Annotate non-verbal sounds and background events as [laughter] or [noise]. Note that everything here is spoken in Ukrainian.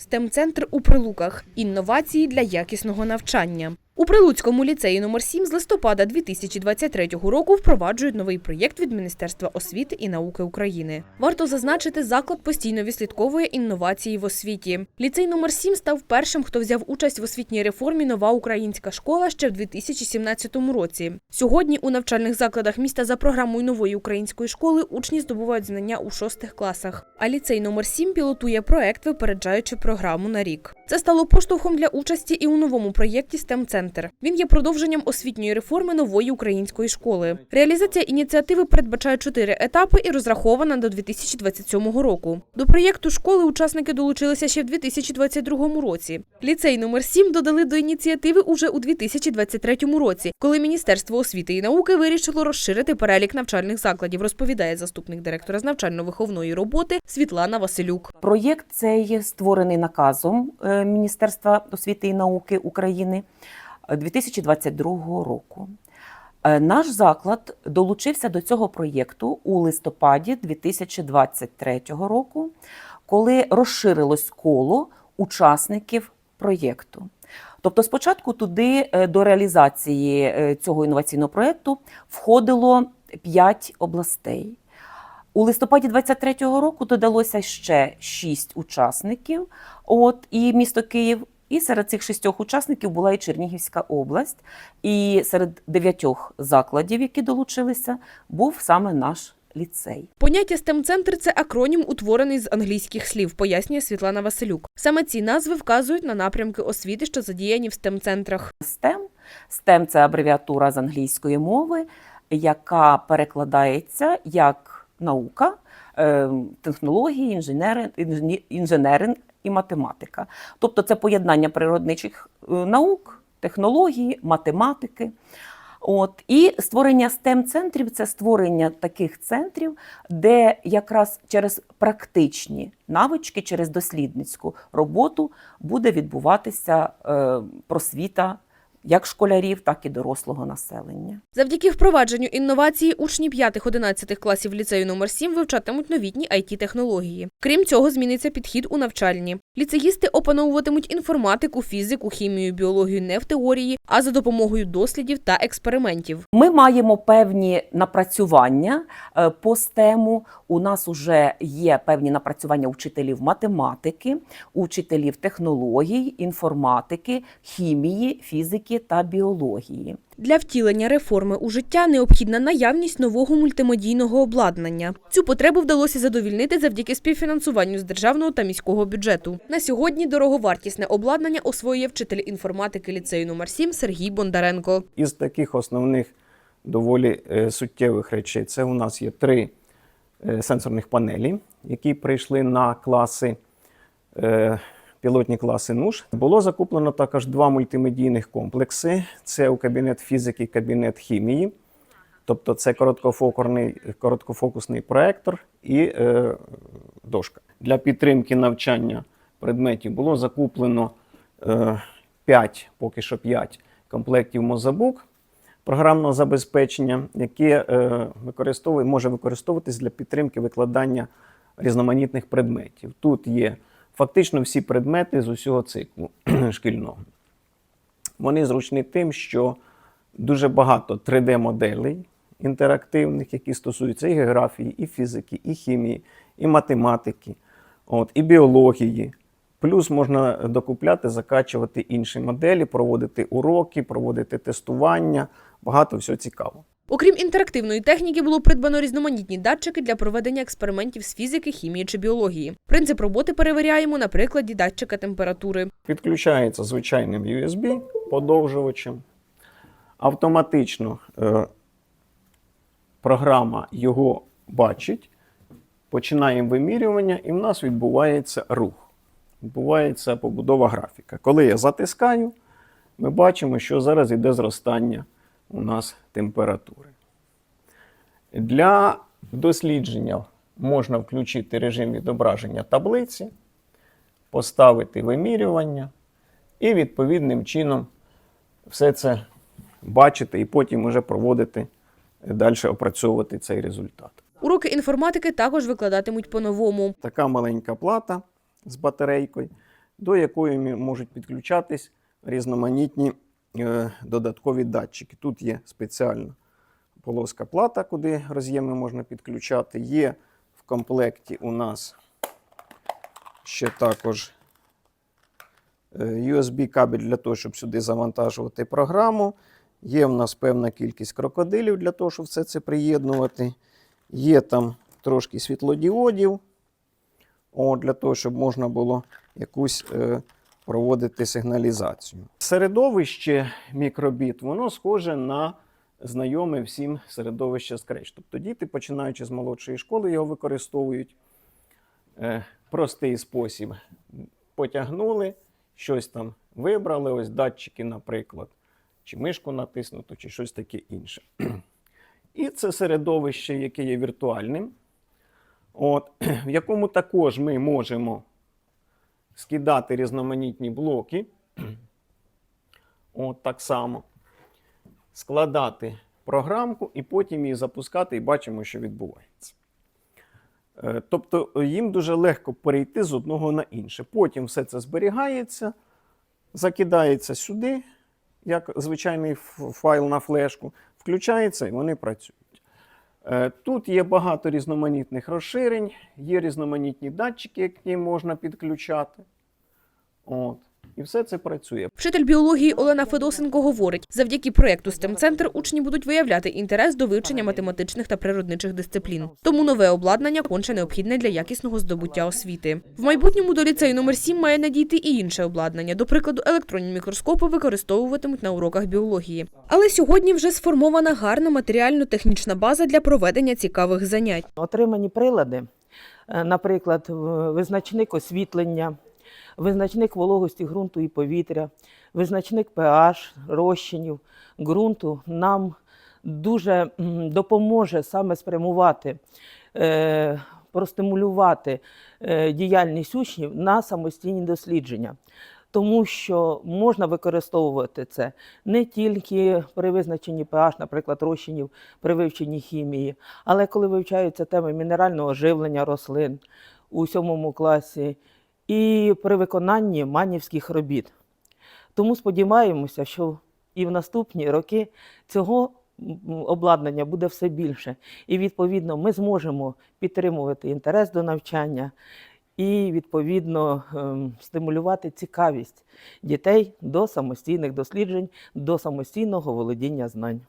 STEM-центр у Прилуках. Інновації для якісного навчання. У Прилуцькому ліцеї номер 7 з листопада 2023 року впроваджують новий проєкт від Міністерства освіти і науки України. Варто зазначити, заклад постійно відслідковує інновації в освіті. Ліцей номер 7 став першим, хто взяв участь в освітній реформі Нова українська школа ще в 2017 році. Сьогодні у навчальних закладах міста за програмою нової української школи учні здобувають знання у шостих класах. А ліцей номер 7 пілотує проект, випереджаючи програму на рік. Це стало поштовхом для участі і у новому проєкті STEM Центр. Він є продовженням освітньої реформи нової української школи. Реалізація ініціативи передбачає чотири етапи і розрахована до 2027 року. До проєкту школи учасники долучилися ще в 2022 році. Ліцей номер 7 додали до ініціативи уже у 2023 році, коли Міністерство освіти і науки вирішило розширити перелік навчальних закладів, розповідає заступник директора з навчально-виховної роботи Світлана Василюк. Проєкт цей створений наказом е, Міністерства освіти і науки України е, 2022 року. Е, Наш заклад долучився до цього проєкту у листопаді 2023 року, коли розширилось коло учасників проєкту. Тобто, спочатку туди е, до реалізації е, цього інноваційного проєкту входило 5 областей. У листопаді 23-го року додалося ще 6 учасників, от і місто Київ. І серед цих шістьох учасників була і Чернігівська область. І серед дев'ятьох закладів, які долучилися, був саме наш ліцей. Поняття STEM-центр – це акронім, утворений з англійських слів, пояснює Світлана Василюк. Саме ці назви вказують на напрямки освіти, що задіяні в STEM-центрах. STEM. STEM – це абревіатура з англійської мови, яка перекладається як наука, е, технології, інженери, інженеринг і математика. Тобто це поєднання природничих е, наук, технології, математики. От і створення stem центрів це створення таких центрів, де якраз через практичні навички, через дослідницьку роботу буде відбуватися е, просвіта як школярів, так і дорослого населення. Завдяки впровадженню інновацій учні 5-11 класів ліцею номер 7 вивчатимуть новітні IT-технології. Крім цього, зміниться підхід у навчальні. Ліцеїсти опановуватимуть інформатику, фізику, хімію, біологію не в теорії, а за допомогою дослідів та експериментів. Ми маємо певні напрацювання е, по стему. У нас вже є певні напрацювання учителів математики, учителів технологій, інформатики, хімії, фізики та біології. Для втілення реформи у життя необхідна наявність нового мультимедійного обладнання. Цю потребу вдалося задовільнити завдяки співфінансуванню з державного та міського бюджету. На сьогодні дороговартісне обладнання освоює вчитель інформатики ліцею номер 7 Сергій Бондаренко. Із таких основних доволі е, суттєвих речей це у нас є три е, сенсорних панелі, які прийшли на класи, е, пілотні класи НУШ. Було закуплено також два мультимедійних комплекси: це у кабінет фізики, кабінет хімії. Тобто це короткофокусний, короткофокусний проектор і е, дошка. Для підтримки навчання предметів було закуплено е, 5, поки що 5 комплектів Мозабук програмного забезпечення, яке використовує, може використовуватись для підтримки викладання різноманітних предметів. Тут є фактично всі предмети з усього циклу [clears throat] шкільного. Вони зручні тим, що дуже багато 3D-моделей інтерактивних, які стосуються і географії, і фізики, і хімії, і математики, от, і біології. Плюс можна докупляти, закачувати інші моделі, проводити уроки, проводити тестування. Багато всього цікавого. Окрім інтерактивної техніки, було придбано різноманітні датчики для проведення експериментів з фізики, хімії чи біології. Принцип роботи перевіряємо на прикладі датчика температури. Підключається звичайним USB подовжувачем. Автоматично е, програма його бачить, починаємо вимірювання, і в нас відбувається рух. Відбувається побудова графіка. Коли я затискаю, ми бачимо, що зараз йде зростання у нас температури. Для дослідження можна включити режим відображення таблиці, поставити вимірювання і відповідним чином все це бачити і потім вже проводити далі опрацьовувати цей результат. Уроки інформатики також викладатимуть по-новому. Така маленька плата з батарейкою, до якої можуть підключатись різноманітні додаткові датчики. Тут є спеціальна полоска плата, куди роз'єми можна підключати. Є в комплекті у нас ще також е, USB-кабель для того, щоб сюди завантажувати програму. Є в нас певна кількість крокодилів для того, щоб все це приєднувати. Є там трошки світлодіодів, о, для того, щоб можна було якусь е, проводити сигналізацію. Середовище мікробіт, воно схоже на знайоме всім середовище Scratch. Тобто діти, починаючи з молодшої школи, його використовують е, простий спосіб. Потягнули, щось там вибрали, ось датчики, наприклад, чи мишку натиснуто, чи щось таке інше. І це середовище, яке є віртуальним, от, в якому також ми можемо скидати різноманітні блоки. От так само. Складати програмку і потім її запускати, і бачимо, що відбувається. Е, Тобто е, їм дуже легко перейти з одного на інше. Потім все це зберігається, закидається сюди, як звичайний файл на флешку, включається і вони працюють. Е, Тут є багато різноманітних розширень, є різноманітні датчики, які можна підключати. От. І все це працює. Вчитель біології Олена Федосенко говорить, завдяки проєкту STEM-центр учні будуть виявляти інтерес до вивчення математичних та природничих дисциплін. Тому нове обладнання конче необхідне для якісного здобуття освіти. В майбутньому до ліцею номер 7 має надійти і інше обладнання. До прикладу, електронні мікроскопи використовуватимуть на уроках біології. Але сьогодні вже сформована гарна матеріально-технічна база для проведення цікавих занять. Отримані прилади, е, наприклад, визначник освітлення, визначник вологості ґрунту і повітря, визначник pH, розчинів ґрунту нам дуже допоможе саме спрямувати, е, простимулювати е, діяльність учнів на самостійні дослідження. Тому що можна використовувати це не тільки при визначенні pH, наприклад, розчинів при вивченні хімії, але коли вивчаються теми мінерального живлення рослин у сьомому класі і при виконанні манівських робіт. Тому сподіваємося, що і в наступні роки цього обладнання буде все більше. І відповідно ми зможемо підтримувати інтерес до навчання і відповідно ем, стимулювати цікавість дітей до самостійних досліджень, до самостійного володіння знань.